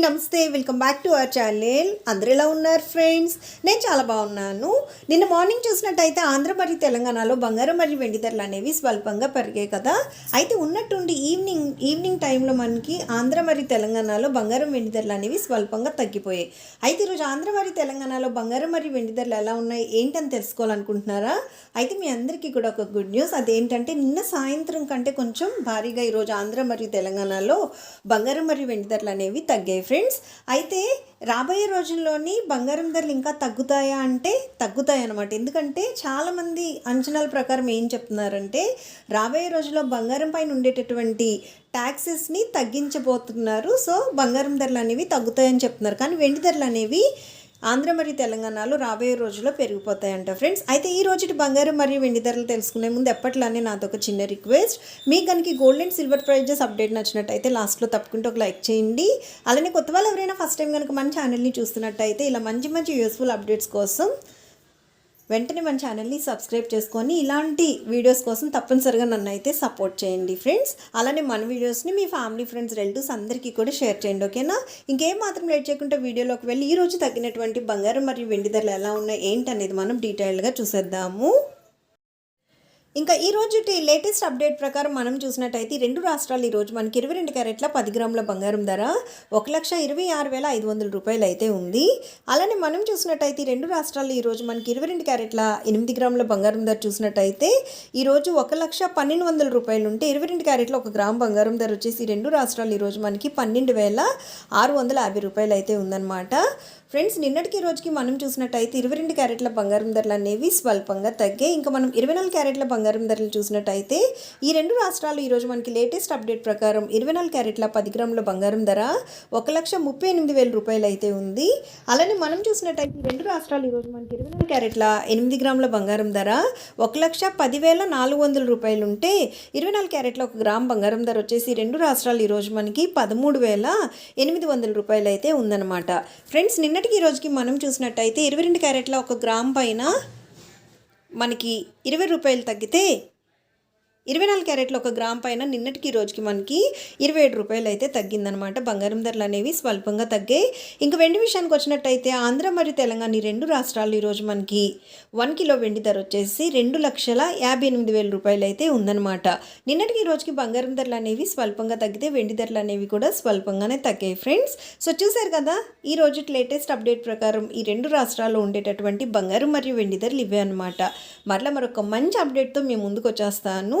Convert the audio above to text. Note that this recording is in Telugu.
నమస్తే welcome back to our channel అందరు ఎలా ఉన్నారు ఫ్రెండ్స్ నేను చాలా బాగున్నాను. నిన్న మార్నింగ్ చూసినట్టయితే ఆంధ్ర మరియు తెలంగాణలో బంగారం మరియు వెండి ధరలు అనేవి స్వల్పంగా పెరిగాయి కదా. అయితే ఉన్నట్టుండి ఈవినింగ్ ఈవినింగ్ టైంలో మనకి ఆంధ్ర మరియు తెలంగాణలో బంగారం వెండి ధరలు అనేవి స్వల్పంగా తగ్గిపోయాయి. అయితే ఈరోజు ఆంధ్ర మరియు తెలంగాణలో బంగారం మరియు వెండి ధరలు ఎలా ఉన్నాయి ఏంటని తెలుసుకోవాలనుకుంటున్నారా? అయితే మీ అందరికీ కూడా ఒక గుడ్ న్యూస్ అదేంటంటే నిన్న సాయంత్రం కంటే కొంచెం భారీగా ఈరోజు ఆంధ్ర మరియు తెలంగాణలో బంగారం మరియు వెండి ధరలు అనేవి తగ్గాయి. ఫ్రెండ్స్ అయితే రాబోయే రోజుల్లోని బంగారం ధరలు ఇంకా తగ్గుతాయా అంటే తగ్గుతాయి అనమాట ఎందుకంటే చాలామంది అంచనాల ప్రకారం ఏం చెప్తున్నారంటే రాబోయే రోజుల్లో బంగారం పైన ఉండేటటువంటి ట్యాక్సెస్ని తగ్గించబోతున్నారు. సో బంగారం ధరలు అనేవి తగ్గుతాయని చెప్తున్నారు. కానీ వెండి ధరలు అనేవి ఆంధ్ర మరియు తెలంగాణలో రాబోయే రోజుల్లో పెరిగిపోతాయంట ఫ్రెండ్స్. అయితే ఈ రోజు బంగారం మరియు వెండి ధరలు తెలుసుకునే ముందు ఎప్పట్లానే నాతో ఒక చిన్న రిక్వెస్ట్. మీకు కనుక gold and silver prizes update నచ్చినట్టయితే లాస్ట్లో తప్పుకుంటూ ఒక లైక్ చేయండి. అలానే కొత్త వాళ్ళు ఎవరైనా ఫస్ట్ టైం కనుక మన ఛానల్ని చూస్తున్నట్టయితే ఇలా మంచి మంచి యూస్ఫుల్ అప్డేట్స్ కోసం వెంటనే మన ఛానల్ని సబ్స్క్రైబ్ చేసుకొని ఇలాంటి వీడియోస్ కోసం తప్పనిసరిగా నన్ను అయితే సపోర్ట్ చేయండి ఫ్రెండ్స్. అలానే మన వీడియోస్ని మీ ఫ్యామిలీ ఫ్రెండ్స్ రిలేటివ్స్ అందరికీ కూడా షేర్ చేయండి ఓకేనా? ఇంకేం మాత్రం లేట్ చేయకుండా వీడియోలోకి వెళ్ళి ఈరోజు తగ్గినటువంటి బంగారం మరియు వెండి ధరలు ఎలా ఉన్నాయి ఏంటనేది మనం డీటెయిల్గా చూసేద్దాము. ఇంకా ఈ రోజు లేటెస్ట్ అప్డేట్ ప్రకారం మనం చూసినట్టయితే రెండు రాష్ట్రాలు ఈరోజు మనకి ఇరవై రెండు క్యారెట్ల పది గ్రాముల బంగారం ధర ఒక లక్ష ఇరవై ఆరు వేల ఐదు వందల రూపాయలు అయితే ఉంది. అలానే మనం చూసినట్టయితే రెండు రాష్ట్రాలు ఈరోజు మనకి ఇరవై రెండు క్యారెట్ల ఎనిమిది గ్రాముల బంగారం ధర చూసినట్టయితే ఈరోజు ఒక లక్ష పన్నెండు వందల రూపాయలు ఉంటే ఇరవై రెండు క్యారెట్ల ఒక గ్రామ్ బంగారం ధర వచ్చేసి రెండు రాష్ట్రాలు ఈరోజు మనకి పన్నెండు వేల ఆరు వందల యాభై రూపాయలు అయితే ఉందన్నమాట. ఫ్రెండ్స్ నిన్నటికి రోజుకి మనం చూసినట్టయితే ఇరవై రెండు క్యారెట్ల బంగారం ధరలు అనేవి స్వల్పంగా తగ్గాయి. ఇంకా మనం ఇరవై నాలుగు క్యారెట్ల బంగారం బంగారం ధరలు చూసినట్టయితే ఈ రెండు రాష్ట్రాలు ఈరోజు మనకి లేటెస్ట్ అప్డేట్ ప్రకారం ఇరవై నాలుగు క్యారెట్ల పది గ్రాముల బంగారం ధర ఒక లక్ష ముప్పై ఎనిమిది వేల రూపాయలు అయితే ఉంది. అలానే మనం చూసినట్టయితే ఈ రెండు రాష్ట్రాలు ఈరోజు మనకి ఇరవై నాలుగు క్యారెట్ల ఎనిమిది గ్రాముల బంగారం ధర ఒక లక్ష పదివేల నాలుగు వందల రూపాయలు ఉంటే ఇరవై నాలుగు క్యారెట్ల ఒక గ్రామ్ బంగారం ధర వచ్చేసి రెండు రాష్ట్రాలు ఈరోజు మనకి పదమూడు వేల ఎనిమిది వందల రూపాయలు అయితే ఉందన్నమాట. ఫ్రెండ్స్ నిన్నటికి ఈ రోజుకి మనం చూసినట్టయితే ఇరవై రెండు క్యారెట్ల ఒక గ్రామ్ పైన మనకి ఇరవై రూపాయలు తగ్గితే ఇరవై నాలుగు క్యారెట్లు ఒక గ్రామ్ పైన నిన్నటికి రోజుకి మనకి ఇరవై ఏడు రూపాయలు అయితే తగ్గిందనమాట బంగారం ధరలు అనేవి స్వల్పంగా తగ్గాయి. ఇంకా వెండి విషయానికి వచ్చినట్టయితే ఆంధ్ర మరియు తెలంగాణ ఈ రెండు రాష్ట్రాలు ఈరోజు మనకి వన్ కిలో వెండి ధర వచ్చేసి రెండు లక్షల యాభై ఎనిమిది వేల రూపాయలు అయితే ఉందన్నమాట. నిన్నటికి ఈ రోజుకి బంగారం ధరలు అనేవి స్వల్పంగా తగ్గితే వెండి ధరలు అనేవి కూడా స్వల్పంగానే తగ్గాయి ఫ్రెండ్స్. సో చూసారు కదా ఈ రోజు లేటెస్ట్ అప్డేట్ ప్రకారం ఈ రెండు రాష్ట్రాల్లో ఉండేటటువంటి బంగారం మరియు వెండి ధరలు ఇవే అనమాట మరలా మరొక మంచి అప్డేట్తో మేము ముందుకు వచ్చేస్తాను.